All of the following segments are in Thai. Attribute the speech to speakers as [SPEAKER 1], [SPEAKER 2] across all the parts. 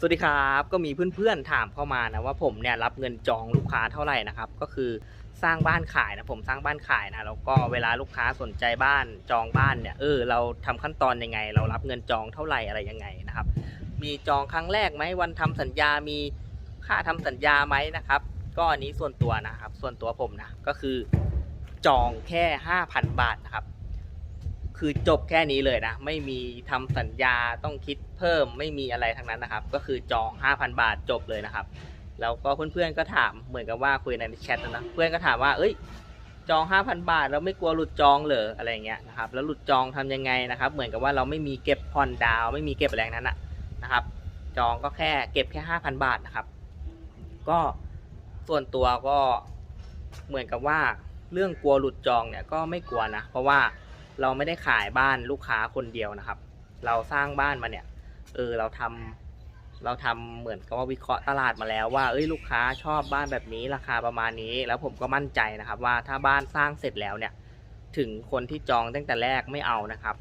[SPEAKER 1] สวัสดีครับก็มีเพื่อนๆถามเข้ามานะว่าผมเนี่ยรับเงินจองลูกค้าเท่าไหร่นะครับก็คือสร้างบ้านขายนะผมสร้างบ้านขายนะแล้วก็เวลาลูกค้าสนใจบ้านจองบ้านเนี่ยเออเราทำขั้นตอนยังไง เรารับเงินจองเท่าไหร่อะไรยังไงนะครับ มีจองครั้งแรกไหมวันทำสัญญามีค่าทำสัญญาไหมนะครับ ก็อันนี้ส่วนตัวนะครับ ส่วนตัวผมนะก็คือจองแค่ 5,000 บาทนะครับ คือจบแค่นี้เลยนะ ไม่มีทำสัญญาต้องคิด เพิ่มไม่มีอะไรทั้งนั้นนะครับ ก็คือจอง 5,000 บาทจบเลยนะครับ แล้วก็เพื่อนๆก็ถามเหมือนกับว่าคุยในแชทนะเพื่อนก็ถามว่าเอ้ยจอง 5,000 บาทแล้วไม่กลัวหลุดจองเหรออะไรเงี้ยนะครับแล้วหลุดจองทำยังไงนะครับ เหมือนกับว่าเราไม่มีเก็บผ่อนดาว ไม่มีเก็บอะไรงนั้นนะนะครับ จองก็แค่เก็บแค่ 5,000 บาทนะครับ ก็ส่วนตัวก็เหมือนกับว่าเรื่องกลัวหลุดจองเนี่ยก็ไม่กลัวนะ เพราะว่าเราไม่ได้ขายบ้านลูกค้าคนเดียวนะครับ เราสร้างบ้านมาเนี่ย เออเราทำเราทำเหมือนกับว่าวิเคราะห์ตลาดมาแล้วว่าเอ้ยลูกค้าชอบบ้านแบบนี้ราคาประมาณนี้ แล้วผมก็มั่นใจนะครับว่าถ้าบ้านสร้างเสร็จแล้วเนี่ย ถึงคนที่จองตั้งแต่แรกไม่เอานะครับ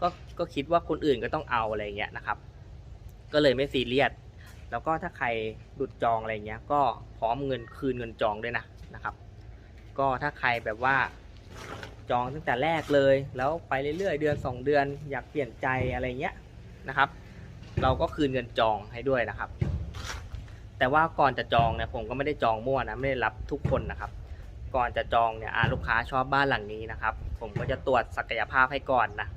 [SPEAKER 1] ก็ก็คิดว่าคนอื่นก็ต้องเอาอะไรเงี้ยนะครับ ก็เลยไม่ซีเรียสแล้วก็ถ้าใครหลุดจองอะไรเงี้ย ก็พร้อมเงินคืนเงินจองด้วยนะนะครับ ก็ถ้าใครแบบว่าจองตั้งแต่แรกเลย แล้วไปเรื่อยๆเดือน 2 เดือนอยากเปลี่ยนใจอะไรเงี้ยนะครับ เราก็คืนเงินจองให้ด้วยนะครับ แต่ว่าก่อนจะจองเนี่ยผมก็ไม่ได้จองมั่วนะไม่ได้รับทุกคนนะครับ ก่อนจะจองเนี่ยลูกค้าชอบบ้านหลังนี้นะครับ ผมก็จะตรวจศักยภาพให้ก่อนนะ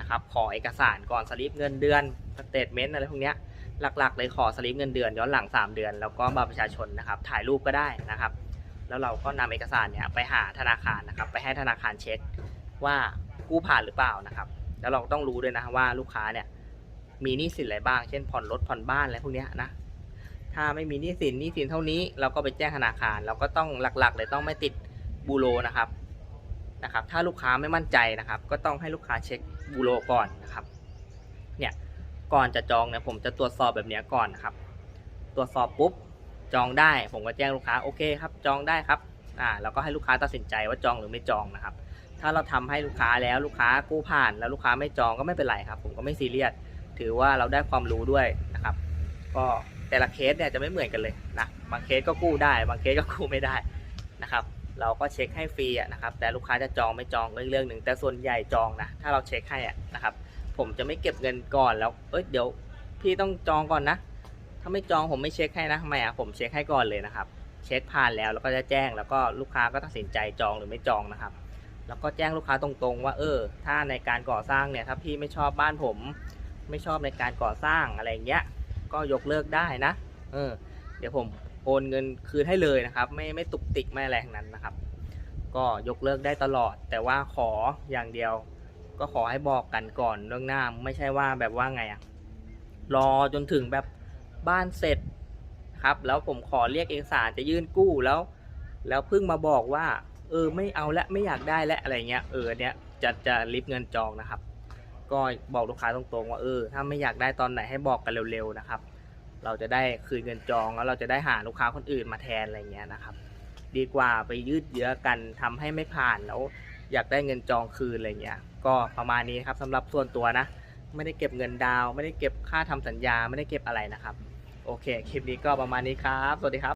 [SPEAKER 1] นะครับ ขอเอกสารก่อนสลิปเงินเดือนสเตทเมนต์อะไรพวกเนี้ยหลักๆ เลยขอสลิปเงินเดือนย้อนหลัง 3 เดือน แล้วก็บัตรประชาชนนะครับ ถ่ายรูปก็ได้นะครับ แล้วเราก็นำเอกสารเนี่ยไปหาธนาคารนะครับ ไปให้ธนาคารเช็คว่ากู้ผ่านหรือเปล่านะครับ แล้วเราต้องรู้ด้วยนะว่าลูกค้าเนี่ย มีหนี้สินอะไรบ้าง เช่นผ่อนรถผ่อนบ้านอะไรพวกเนี้ยนะ ถ้าไม่มีหนี้สินหนี้สินเท่านี้ เราก็ไปแจ้งธนาคาร เราก็ต้องหลักๆ เลยต้องไม่ติดบูโรนะครับ นะครับ ถ้าลูกค้าไม่มั่นใจนะครับ ก็ต้องให้ลูกค้าเช็คบูโรก่อนนะครับ เนี่ย ก่อนจะจองเนี่ยผมจะตรวจสอบแบบเนี้ยก่อนนะครับ ตรวจสอบปุ๊บ จองได้ ผมก็แจ้งลูกค้าโอเคครับ จองได้ครับ อ่าแล้วก็ให้ลูกค้าตัดสินใจว่าจองหรือไม่จองนะครับถ้าเราทำให้ลูกค้าแล้วลูกค้ากู้ผ่าน แล้วลูกค้าไม่จองก็ไม่เป็นไรครับ ผมก็ไม่ซีเรียส ถือว่าเราได้ความรู้ด้วยนะครับ ก็แต่ละเคสเนี่ยจะไม่เหมือนกันเลยนะบางเคสก็กู้ได้ บางเคสก็กู้ไม่ได้นะครับ เราก็เช็คให้ฟรีนะครับ แต่ลูกค้าจะจองไม่จองก็อีกเรื่องหนึ่งแต่ส่วนใหญ่จองนะถ้าเราเช็คให้นะครับ ผมจะไม่เก็บเงินก่อนแล้วเอ้ยเดี๋ยวพี่ต้องจองก่อนนะถ้าไม่จองผมไม่เช็คให้นะทำไมอะผมเช็คให้ก่อนเลยนะครับ เช็คผ่านแล้วแล้วก็จะแจ้งแล้วก็ลูกค้าก็ตัดสินใจจองหรือไม่จองนะครับ แล้วก็แจ้งลูกค้าตรงๆ ว่าเออ ถ้าในการก่อสร้างเนี่ยถ้าพี่ไม่ชอบบ้านผม ไม่ชอบในการก่อสร้างอะไรเงี้ย ก็ยกเลิกได้นะ เออ เดี๋ยวผมโอนเงินคืนให้เลยนะครับ ไม่ไม่ตุกติกไม่อะไรทั้งนั้นนะครับ ก็ยกเลิกได้ตลอด แต่ว่าขออย่างเดียว ก็ขอให้บอกกันก่อนเรื่องหน้าไม่ใช่ว่าแบบว่าไงอะรอจนถึงแบบบ้านเสร็จครับ แล้วผมขอเรียกเอกสารจะยื่นกู้แล้ว แล้วเพิ่งมาบอกว่า เออไม่เอาและไม่อยากได้และอะไรเงี้ยเออเนี้ยจะจะริบเงินจองนะครับ ก็บอกลูกค้าตรงๆว่าเออถ้าไม่อยากได้ตอนไหนให้บอกกันเร็วๆนะครับ เราจะได้คืนเงินจองแล้วเราจะได้หาลูกค้าคนอื่นมาแทนอะไรเงี้ยนะครับ ดีกว่าไปยืดเยื้อกันทำให้ไม่ผ่านแล้วอยากได้เงินจองคืนอะไรเงี้ยก็ประมาณนี้ครับสำหรับส่วนตัวนะ ไม่ได้เก็บเงินดาว ไม่ได้เก็บค่าทำสัญญาไม่ได้เก็บอะไรนะครับ โอเค คลิปนี้ก็ประมาณนี้ครับ สวัสดีครับ